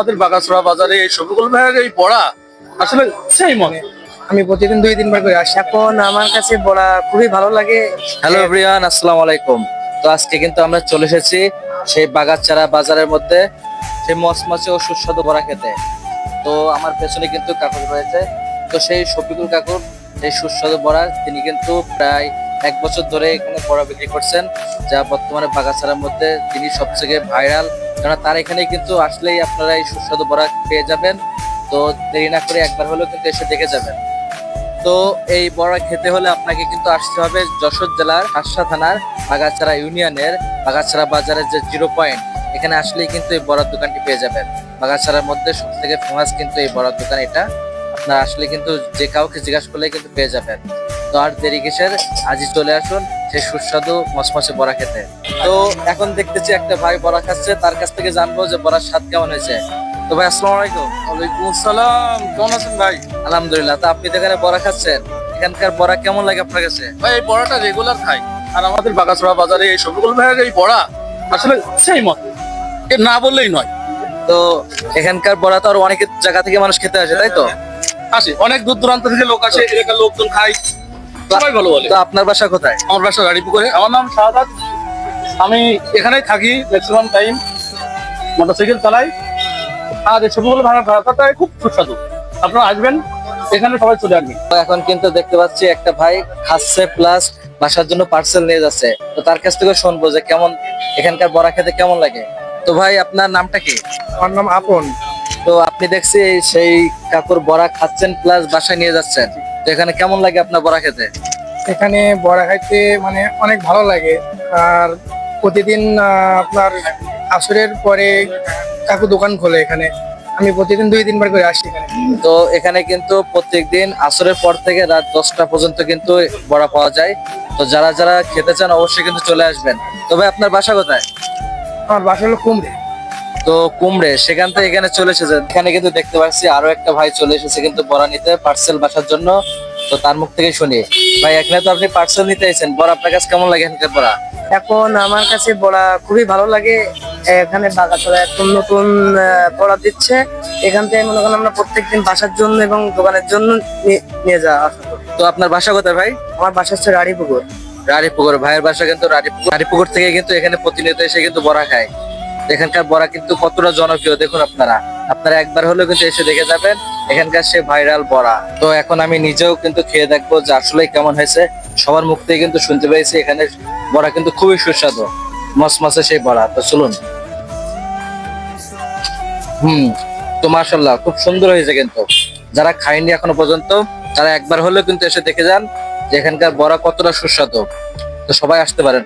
আমাদের বাগাসড়া বাজারে এই শফিকুল ভাইয়ের এই বড়া আসলে সেই মনে আমি প্রতিদিন দুই তিনবার করে আসি। এখন আমার কাছে বড়া খুবই ভালো লাগে। হ্যালো এভরিওয়ান আসসালামু আলাইকুম। তো আজকে কিন্তু আমরা চলে এসেছি সেই বাগাচারা বাজারের মধ্যে সেই মচমচে ও সুস্বাদু বড়া খেতে। তো আমার পেছনে কিন্তু কাকুর রয়েছে। তো সেই শফিকুল কাকুর সেই সুস্বাদু বড়া তিনি কিন্তু প্রায় এক বছর ধরে এখানে বড়া বিক্রি করছেন যা বর্তমানে বাগাচারার মধ্যে তিনি সবথেকে ভাইরাল কারণ তার এখানে কিন্তু আসলেই আপনারা এই সুস্বাদু বড়া পেয়ে যাবেন। তো দেরি না করে একবার হলেও কিন্তু এসে দেখে যাবেন। তো এই বড়া খেতে হলে আপনাকে কিন্তু আসতে হবে যশোর জেলার হাসা থানার বাগাছড়া ইউনিয়নের বাগাছড়া বাজারের যে জিরো পয়েন্ট, এখানে আসলেই কিন্তু এই বড়ার দোকানটি পেয়ে যাবেন। বাগাছড়ার মধ্যে সব থেকে ফেমাস কিন্তু এই বড়ার দোকান এটা। আপনার আসলে কিন্তু যে কাউকে জিজ্ঞাসা করলে কিন্তু পেয়ে যাবেন। তো আর দেরি কিসের? আজই চলে আসুন সেই সুস্বাদু মসমসে বড়া খেতে। তো এখন দেখতেছি একটা ভাই বড়া খাচ্ছে তার কাছ থেকে জানব যে বড়ার স্বাদ কেমন হয়েছে। তো ভাই আসসালামু আলাইকুম। ওয়ালাইকুম আসসালাম। কেমন আছেন ভাই? আলহামদুলিল্লাহ। তো আপনি তো এখানে বড়া খাচ্ছেন। এখানকার বড়া কেমন লাগে আপনার কাছে? ভাই এই বড়াটা রেগুলার খাই। আর আমাদের বাগাসড়া বাজারে এই সবগুলো ভাইয়ের এই বড়া আসলে সেই মত এ না বললেই নয়। তো এখানকার বড়া তো আর অনেক জায়গা থেকে মানুষ খেতে আসে তাই তো? আসে। অনেক দূর দূরান্ত থেকে লোক আসে এলাকার লোকজন খায়। সবাই ভালো বলে। তো আপনার বাসা কোথায়? আমার বাসা গাড়িপুকুরে আমার নাম শাহাদাত। আমি এখানেই থাকি ম্যাক্সিমাম টাইম মোটরসাইকেল চালাই। আর এই ভাইয়ের ভাড়াটা খুব সুস্বাদু। আপনারা আসবেন এখানে সবাই চলে আসবেন। এখন কিন্তু দেখতে পাচ্ছি একটা ভাই খাচ্ছে প্লাস বাসার জন্য পার্সেল নিয়ে যাচ্ছে। তো তার কাছ থেকে শুনব যে কেমন এখানকার বড়া খেতে কেমন লাগে। তো ভাই আপনার নামটা কি? আমার নাম আপন। তো আপনি দেখছি সেই কাকুর বড়া খাচ্ছেন প্লাস বাসায় নিয়ে যাচ্ছেন। তো এখানে কেমন লাগে আপনার বড়া খেতে? এখানে বড়া খাইতে মানে অনেক ভালো লাগে। আর প্রতিদিন আপনার আসরের পরে কাকু দোকান খোলে এখানে। আমি প্রতিদিন দুই তিনবার করে আসি এখানে। তো এখানে কিন্তু প্রত্যেকদিন আসরের পর থেকে রাত দশটা পর্যন্ত কিন্তু বড়া পাওয়া যায়। তো যারা যারা খেতে চান অবশ্যই কিন্তু চলে আসবেন। তবে আপনার বাসা কোথায়? আমার বাসা হলো কুমড়ে। তো কুমড়ে সেখান থেকে এখানে চলে এসেছে এখানে কিন্তু দেখতে পাচ্ছি আরও একটা ভাই চলে এসেছে কিন্তু বড়া নিতে পার্সেল বাসার জন্য। তো তার মুখ থেকে শুনি। ভাই এখানে তো আপনি পার্সেল নিতে এসেছেন। বড়া আপনার কাছে কেমন লাগে এখানকার বড়া? এখন আমার কাছে বড়া খুবই ভালো লাগে। এখানে বাগাতলা একদম নতুন বড়া দিচ্ছে। এখান থেকে মনে করেন আমরা প্রত্যেকদিন বাসার জন্য এবং দোকানের জন্য নিয়ে- যাওয়া করি। তো আপনার বাসা কোথায় ভাই? আমার বাসা হচ্ছে রাড়িপুকুর রানীপুকুর। ভাইয়ের বাসা কিন্তু রানীপুকুর। রানীপুকুর থেকে কিন্তু এখানে প্রতিনিয়ত এসে কিন্তু বড়া খায়। এখানকার বড়া কিন্তু কতটা জনপ্রিয় দেখুন আপনারা। আপনারা একবার হলেও কিন্তু এসে দেখে যাবেন। এখানকার সে ভাইরাল বড়া। তো এখন আমি নিজেও কিন্তু খেয়ে দেখব যে আসলে কেমন হয়েছে। সবার মুখ থেকে কিন্তু শুনতে পেয়েছি, এখানে বড়া কিন্তু খুবই সুস্বাদু। মসমসে সেই বড়া। তো চলুন। হুম, তো মাশাল্লাহ খুব সুন্দর হয়েছে কিন্তু। যারা খায়নি এখনও পর্যন্ত, তারা একবার হলেও কিন্তু এসে দেখে যান যে এখানকার বড়া কতটা সুস্বাদু। তো সবাই আসতে পারেন।